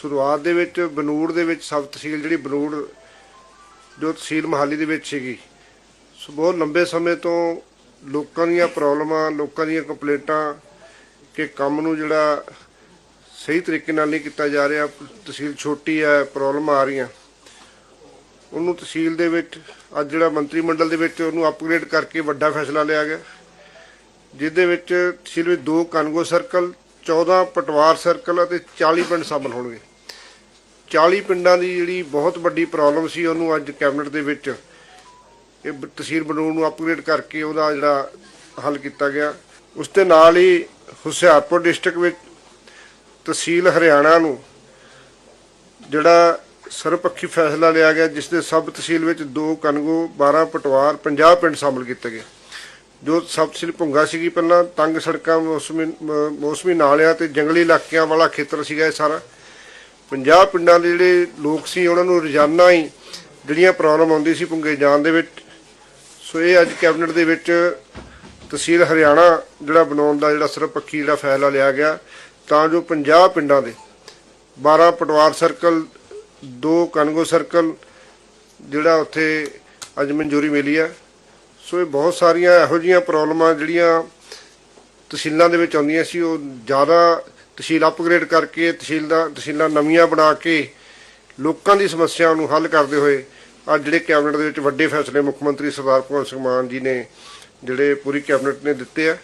ਸ਼ੁਰੂਆਤ ਦੇ ਵਿੱਚ ਬਨੂੜ ਦੇ ਵਿੱਚ ਸਬ ਤਹਿਸੀਲ ਜਿਹੜੀ ਬਨੂੜ, ਜੋ ਤਹਿਸੀਲ ਮਹਾਲੀ ਦੇ ਵਿੱਚ ਸੀਗੀ, ਸੋ ਬਹੁਤ ਲੰਬੇ ਸਮੇਂ ਤੋਂ ਲੋਕਾਂ ਦੀਆਂ ਪ੍ਰੋਬਲਮਾਂ, ਲੋਕਾਂ ਦੀਆਂ ਕੰਪਲੇਂਟਾਂ ਕਿ ਕੰਮ ਨੂੰ ਜਿਹੜਾ ਸਹੀ ਤਰੀਕੇ ਨਾਲ ਨਹੀਂ ਕੀਤਾ ਜਾ ਰਿਹਾ, ਤਹਿਸੀਲ ਛੋਟੀ ਹੈ, ਪ੍ਰੋਬਲਮ ਆ ਰਹੀਆਂ। ਉਹਨੂੰ ਤਹਿਸੀਲ ਦੇ ਵਿੱਚ, ਅੱਜ ਜਿਹੜਾ ਮੰਤਰੀ ਮੰਡਲ ਦੇ ਵਿੱਚ ਉਹਨੂੰ ਅਪਗ੍ਰੇਡ ਕਰਕੇ ਵੱਡਾ ਫੈਸਲਾ ਲਿਆ ਗਿਆ। ਜਿਹਦੇ ਵਿੱਚ ਤਹਿਸੀਲ ਵਿੱਚ ਦੋ ਕਨਗੋ ਸਰਕਲ 14 ਪਟਵਾਰ ਸਰਕਲ ਅਤੇ 40 ਪਿੰਡ ਸ਼ਾਮਲ ਹੋਣਗੇ। 40 ਪਿੰਡਾਂ ਦੀ ਜਿਹੜੀ ਬਹੁਤ ਵੱਡੀ ਪ੍ਰੋਬਲਮ ਸੀ ਉਹਨੂੰ ਅੱਜ ਕੈਬਨਿਟ ਦੇ ਵਿੱਚ ਇਹ ਬ- ਤਹਿਸੀਲ ਬਣਾਉਣ ਨੂੰ ਅਪਗ੍ਰੇਡ ਕਰਕੇ ਉਹਦਾ ਜਿਹੜਾ ਹੱਲ ਕੀਤਾ ਗਿਆ। ਉਸ ਦੇ ਨਾਲ ਹੀ ਹੁਸ਼ਿਆਰਪੁਰ ਡਿਸਟ੍ਰਿਕਟ ਵਿੱਚ ਤਹਿਸੀਲ ਹਰਿਆਣਾ ਨੂੰ ਜਿਹੜਾ ਸਰਵਪੱਖੀ ਫੈਸਲਾ ਲਿਆ ਗਿਆ, ਜਿਸ ਦੇ ਸਬ ਤਹਿਸੀਲ ਵਿੱਚ ਦੋ ਕਨਗੋ 12 ਪਟਵਾਰ 50 ਪਿੰਡ ਸ਼ਾਮਲ ਕੀਤੇ ਗਏ। ਜੋ ਸਬ ਤਹਿਸੀਲ ਭੁੰਗਾ ਸੀਗੀ ਪਹਿਲਾਂ, ਤੰਗ ਸੜਕਾਂ ਮੌਸਮੀ ਮੌਸਮੀ ਨਾਲਿਆਂ ਤੇ ਜੰਗਲੀ ਇਲਾਕਿਆਂ ਵਾਲਾ ਖੇਤਰ ਸੀਗਾ ਇਹ ਸਾਰਾ। 50 ਪਿੰਡਾਂ ਦੇ ਜਿਹੜੇ ਲੋਕ ਸੀ, ਉਹਨਾਂ ਨੂੰ ਰੋਜ਼ਾਨਾ ਹੀ ਜਿਹੜੀਆਂ ਪ੍ਰੋਬਲਮ ਆਉਂਦੀ ਸੀ ਭੁੰਗੇ ਜਾਣ ਦੇ ਵਿੱਚ। ਸੋ ਇਹ ਅੱਜ ਕੈਬਨਿਟ ਦੇ ਵਿੱਚ ਤਹਿਸੀਲ ਹਰਿਆਣਾ ਜਿਹੜਾ ਬਣਾਉਣ ਦਾ ਜਿਹੜਾ ਸਰਵਪੱਖੀ ਜਿਹੜਾ ਫੈਸਲਾ ਲਿਆ ਗਿਆ, ਤਾਂ ਜੋ 50 ਪਿੰਡਾਂ ਦੇ 12 ਪਟਵਾਰ ਸਰਕਲ ਦੋ ਕਨਗੋ ਸਰਕਲ ਜਿਹੜਾ ਉੱਥੇ ਅੱਜ ਮਨਜ਼ੂਰੀ ਮਿਲੀ ਹੈ। ਸੋ ਇਹ ਬਹੁਤ ਸਾਰੀਆਂ ਇਹੋ ਜਿਹੀਆਂ ਪ੍ਰੋਬਲਮਾਂ ਜਿਹੜੀਆਂ ਤਹਿਸੀਲਾਂ ਦੇ ਵਿੱਚ ਆਉਂਦੀਆਂ ਸੀ, ਉਹ ਜ਼ਿਆਦਾ ਤਹਿਸੀਲ ਅਪਗ੍ਰੇਡ ਕਰਕੇ ਤਹਿਸੀਲ ਦਾ ਤਹਿਸੀਲਾਂ ਨਵੀਆਂ ਬਣਾ ਕੇ ਲੋਕਾਂ ਦੀ ਸਮੱਸਿਆ ਨੂੰ ਹੱਲ ਕਰਦੇ ਹੋਏ ਅੱਜ ਜਿਹੜੇ ਕੈਬਨਿਟ ਦੇ ਵਿੱਚ ਵੱਡੇ ਫੈਸਲੇ ਮੁੱਖ ਮੰਤਰੀ ਸਰਦਾਰ ਭਗਵੰਤ ਸਿੰਘ ਮਾਨ ਜੀ ਨੇ ਜਿਹੜੇ ਪੂਰੀ ਕੈਬਨਿਟ ਨੇ ਦਿੱਤੇ ਆ